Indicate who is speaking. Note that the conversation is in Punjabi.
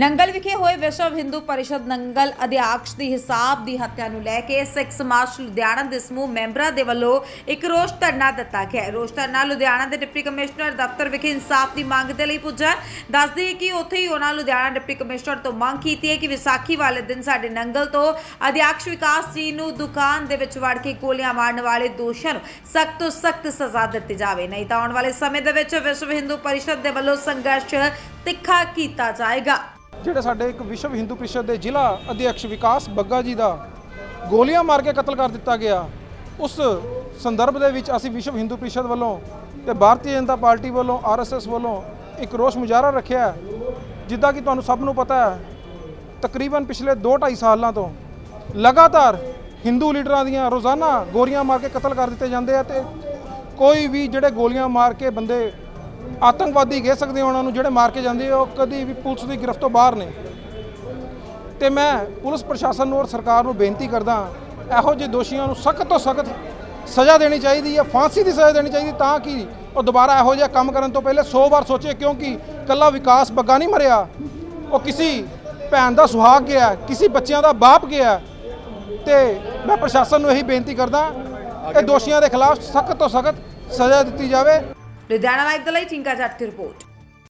Speaker 1: ਨੰਗਲ ਵਿਖੇ ਹੋਏ ਵਿਸ਼ਵ ਹਿੰਦੂ ਪਰਿਸ਼ਦ ਨੰਗਲ ਅਧਿਆਕਸ਼ ਦੀ ਹਿਸਾਬ ਦੀ ਹੱਤਿਆ ਨੂੰ ਲੈ ਕੇ ਸਿੱਖ ਸਮਾਜ ਲੁਧਿਆਣਾ ਦੇ ਸਮੂਹ ਮੈਂਬਰਾਂ ਦੇ ਵੱਲੋਂ ਇੱਕ ਰੋਸ ਧਰਨਾ ਦਿੱਤਾ ਗਿਆ ਰੋਸ ਧਰਨਾ ਲੁਧਿਆਣਾ ਦੇ ਡਿਪਟੀ ਕਮਿਸ਼ਨਰ ਦਫ਼ਤਰ ਵਿਖੇ ਇਨਸਾਫ ਦੀ ਮੰਗ ਦੇ ਲਈ ਪੁੱਜਾ। ਦੱਸਦੀ ਹੈ ਕਿ ਉੱਥੇ ਹੀ ਉਹਨਾਂ ਲੁਧਿਆਣਾ ਡਿਪਟੀ ਕਮਿਸ਼ਨਰ ਤੋਂ ਮੰਗ ਕੀਤੀ ਹੈ ਕਿ ਵਿਸਾਖੀ ਵਾਲੇ ਦਿਨ ਸਾਡੇ ਨੰਗਲ ਤੋਂ ਅਧਿਆਕਸ਼ ਵਿਕਾਸ ਜੀ ਨੂੰ ਦੁਕਾਨ ਦੇ ਵਿੱਚ ਵੜ ਕੇ ਗੋਲੀਆਂ ਮਾਰਨ ਵਾਲੇ ਦੋਸ਼ੀਆਂ ਨੂੰ ਸਖਤ ਤੋਂ ਸਖਤ ਸਜ਼ਾ ਦਿੱਤੀ ਜਾਵੇ। ਨਹੀਂ ਤਾਂ ਆਉਣ ਵਾਲੇ ਸਮੇਂ ਦੇ ਵਿੱਚ ਵਿਸ਼ਵ ਹਿੰਦੂ ਪਰਿਸ਼ਦ ਦੇ ਵੱਲੋਂ ਸੰਘਰਸ਼ ਤਿੱਖਾ ਕੀਤਾ ਜਾਏਗਾ।
Speaker 2: ਜਿਹੜੇ ਸਾਡੇ ਇੱਕ ਵਿਸ਼ਵ ਹਿੰਦੂ ਪਰਿਸ਼ਦ ਦੇ ਜ਼ਿਲ੍ਹਾ ਅਧਿਕਸ਼ ਵਿਕਾਸ ਬੱਗਾ ਜੀ ਦਾ ਗੋਲੀਆਂ ਮਾਰ ਕੇ ਕਤਲ ਕਰ ਦਿੱਤਾ ਗਿਆ, ਉਸ ਸੰਦਰਭ ਦੇ ਵਿੱਚ ਅਸੀਂ ਵਿਸ਼ਵ ਹਿੰਦੂ ਪਰਿਸ਼ਦ ਵੱਲੋਂ ਤੇ ਭਾਰਤੀ ਜਨਤਾ ਪਾਰਟੀ ਵੱਲੋਂ ਆਰਐਸਐਸ ਵੱਲੋਂ ਇੱਕ ਰੋਸ ਮੁਜ਼ਾਹਰਾ ਰੱਖਿਆ ਜਿੱਦਾਂ ਕਿ ਤੁਹਾਨੂੰ ਸਭ ਨੂੰ ਪਤਾ ਹੈ, ਤਕਰੀਬਨ ਪਿਛਲੇ 2-2.5 ਸਾਲਾਂ ਤੋਂ ਲਗਾਤਾਰ ਹਿੰਦੂ ਲੀਡਰਾਂ ਦੀਆਂ ਰੋਜ਼ਾਨਾ ਗੋਲੀਆਂ ਮਾਰ ਕੇ ਕਤਲ ਕਰ ਦਿੱਤੇ ਜਾਂਦੇ ਆ ਤੇ ਕੋਈ ਵੀ ਜਿਹੜੇ ਗੋਲੀਆਂ ਮਾਰ ਕੇ ਬੰਦੇ ਆਤੰਕਵਾਦੀ ਕਹਿ ਸਕਦੇ ਹੋ ਉਹਨਾਂ ਨੂੰ ਜਿਹੜੇ ਮਾਰ ਕੇ ਜਾਂਦੇ ਉਹ ਕਦੀ ਵੀ ਪੁਲਿਸ ਦੀ ਗ੍ਰਿਫਤ ਤੋਂ ਬਾਹਰ ਨੇ ਤੇ ਮੈਂ ਪੁਲਿਸ ਪ੍ਰਸ਼ਾਸਨ ਨੂੰ ਔਰ ਸਰਕਾਰ ਨੂੰ ਬੇਨਤੀ ਕਰਦਾ ਇਹੋ ਜਿਹੇ ਦੋਸ਼ੀਆਂ ਨੂੰ ਸਖਤ ਤੋਂ ਸਖਤ ਸਜ਼ਾ ਦੇਣੀ ਚਾਹੀਦੀ ਹੈ, ਫਾਂਸੀ ਦੀ ਸਜ਼ਾ ਦੇਣੀ ਚਾਹੀਦੀ ਤਾਂ ਕਿ ਉਹ ਦੁਬਾਰਾ ਇਹੋ ਜਿਹਾ ਕੰਮ ਕਰਨ ਤੋਂ ਪਹਿਲੇ 100 ਵਾਰ ਸੋਚੇ ਕਿਉਂਕਿ ਕੱਲਾ ਵਿਕਾਸ ਬੱਗਾ ਨਹੀਂ ਮਰਿਆ। ਉਹ ਕਿਸੇ ਭੈਣ ਦਾ ਸੁਹਾਗ ਗਿਆ, ਕਿਸੇ ਬੱਚਿਆਂ ਦਾ ਬਾਪ ਗਿਆ। ਤੇ ਮੈਂ ਪ੍ਰਸ਼ਾਸਨ ਨੂੰ ਇਹੀ ਬੇਨਤੀ ਕਰਦਾ, ਇਹ ਦੋਸ਼ੀਆਂ ਦੇ ਖਿਲਾਫ ਸਖਤ ਤੋਂ ਸਖਤ ਸਜ਼ਾ ਦਿੱਤੀ ਜਾਵੇ।
Speaker 1: ਲੁਧਿਆਣਾ ਲਾਈਵ ਦੇ ਲਈ ਚਿੰਕਾ ਜੱਟ ਦੀ ਰਿਪੋਰਟ